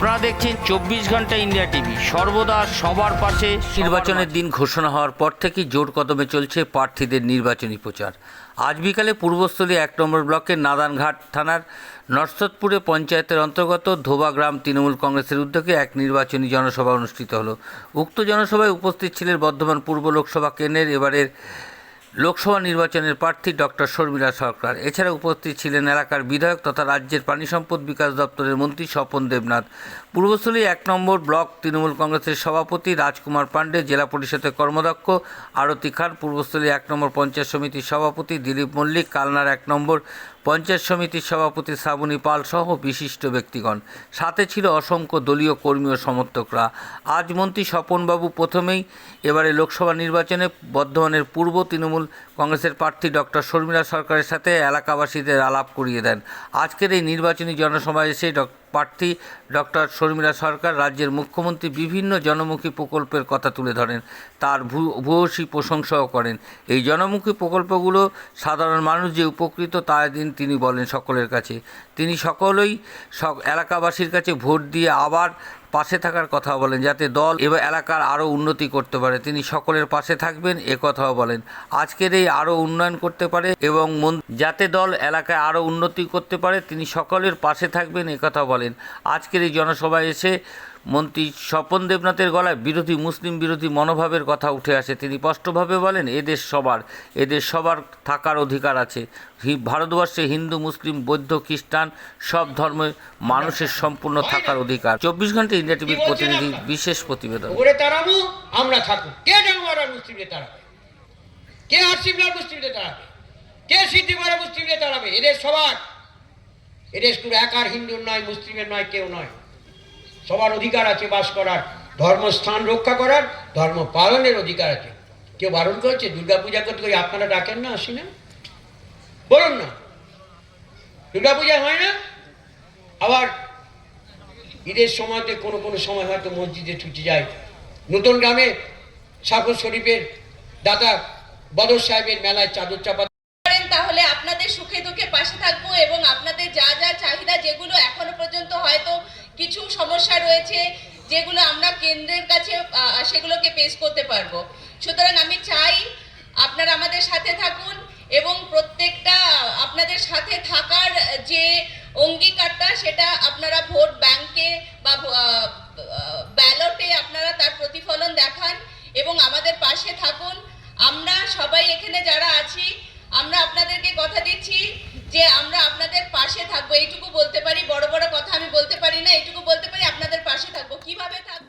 আপনারা দেখছেন চব্বিশ ঘণ্টা ইন্ডিয়া টিভি। সর্বদা সবার পাশে নির্বাচনের দিন ঘোষণা হওয়ার পর থেকেই জোর কদমে চলছে প্রার্থীদের নির্বাচনী প্রচার। আজ বিকালে পূর্বস্থলী এক নম্বর ব্লকের নাদানঘাট থানার নরসদপুরে পঞ্চায়েতের অন্তর্গত ধোবা গ্রাম তৃণমূল কংগ্রেসের উদ্যোগে এক নির্বাচনী জনসভা অনুষ্ঠিত হলো। উক্ত জনসভায় উপস্থিত ছিলেন বর্ধমান পূর্ব লোকসভা কেন্দ্রের এবারের লোকসভা নির্বাচনের প্রার্থী ডক্টর শর্মিলা সরকার। এছাড়া উপস্থিত ছিলেন এলাকার বিধায়ক তথা রাজ্যের পানি সম্পদ বিকাশ দপ্তরের মন্ত্রী স্বপন দেবনাথ। পূর্বস্থলী এক নম্বর ব্লক তৃণমূল কংগ্রেসের সভাপতি রাজকুমার পাণ্ডে, জেলা পরিষদের কর্মদক্ষ আরতি খান, পূর্বস্থলী এক নম্বর পঞ্চায়েত সমিতির সভাপতি দিলীপ মল্লিক, কালনার এক নম্বর পঞ্চায়েত সমিতির সভাপতি শ্রাবণী পাল সহ বিশিষ্ট ব্যক্তিগণ। সাথে ছিল অসংখ্য দলীয় কর্মী ও সমর্থকরা। আজ মন্ত্রী স্বপনবাবু প্রথমেই এবারে লোকসভা নির্বাচনে বর্ধমানের পূর্ব তৃণমূল কংগ্রেসের প্রার্থী ডক্টর শর্মিলা সরকারের সাথে এলাকাবাসীদের আলাপ করিয়ে দেন। আজকের এই নির্বাচনী জনসভায় এসে ডক প্রার্থী ডক্টর শর্মিলা সরকার রাজ্যের মুখ্যমন্ত্রী বিভিন্ন জনমুখী প্রকল্পের কথা তুলে ধরেন। তার ভূয়সী প্রশংসাও করেন। এই জনমুখী প্রকল্পগুলো সাধারণ মানুষ যে উপকৃত তা দিন তিনি বলেন সকলের কাছে। তিনি সকলেই সব এলাকাবাসীর কাছে ভোট দিয়ে আবার পাশে থাকার কথা বলেন, যাতে দল এবার এলাকার আরও উন্নতি করতে পারে। তিনি সকলের পাশে থাকবেন, এ কথাও বলেন। আজকের এই আরও উন্নয়ন করতে পারে এবং যাতে দল এলাকায় আরও উন্নতি করতে পারে, তিনি সকলের পাশে থাকবেন, এ কথা বলেন। আজকের এই জনসভায় এসে মন্ত্রী স্বপন দেবনাথের গলায় বিরোধী মুসলিম বিরোধী মনোভাবের কথা উঠে আসে। তিনি স্পষ্টভাবে বলেন, এদেশ সবার এদের সবার থাকার অধিকার আছে। ভারতবর্ষে হিন্দু, মুসলিম, বৌদ্ধ, খ্রিস্টান সব ধর্মের মানুষের সম্পূর্ণ থাকার অধিকার। চব্বিশ ঘণ্টা ইন্ডিয়া টিভির প্রতিনিধি, বিশেষ প্রতিবেদন। আমরা কে জানুয়ারা মুসলিমদের তাড়াবে? কে আসিফলাল মুসলিমদের এদের সবার। এদের শুধু একার হিন্দুর নয়, মুসলিমের নয়, কেউ নয়। সবার অধিকার আছে বাস করার, ধর্মস্থান রক্ষা করার, ধর্ম পালনের অধিকার আছে। কেউ বারণ করেছে দুর্গা পূজা করতে ওই আপনারা ডাকেন না, আসি না? বলুন না। দুর্গা পূজা হয় না? আবার ঈদের সময়তে কোনো কোনো সময় হয়তো মসজিদে ছুটি যায়। নতুন গ্রামে সাফর শরীফের দাদা বদর সাহেবের মেলায় চাদর চাপা তাহলে আপনাদের সুখে দুঃখে পাশে থাকব এবং আপনাদের যা যা চাহিদা যেগুলো এখনও পর্যন্ত হয়তো কিছু সমস্যা রয়েছে, যেগুলো আমরা কেন্দ্রের কাছে সেগুলোকে পেশ করতে পারব। সুতরাং আমি চাই আপনারা আমাদের সাথে থাকুন এবং প্রত্যেকটা আপনাদের সাথে থাকার যে অঙ্গীকারটা, সেটা আপনারা ভোট ব্যাংকে বা ব্যালটে আপনারা তার প্রতিফলন দেখান এবং আমাদের পাশে থাকুন। আমরা সবাই এখানে যারা আছি আমরা আপনাদেরকে কথা দিচ্ছি যে আমরা আপনাদের পাশে থাকব এইটুকু বলতে পারি বড় বড় কথা আমি বলতে পারি না এইটুকু বলতে পারি আপনাদের পাশে থাকব কীভাবে থাকব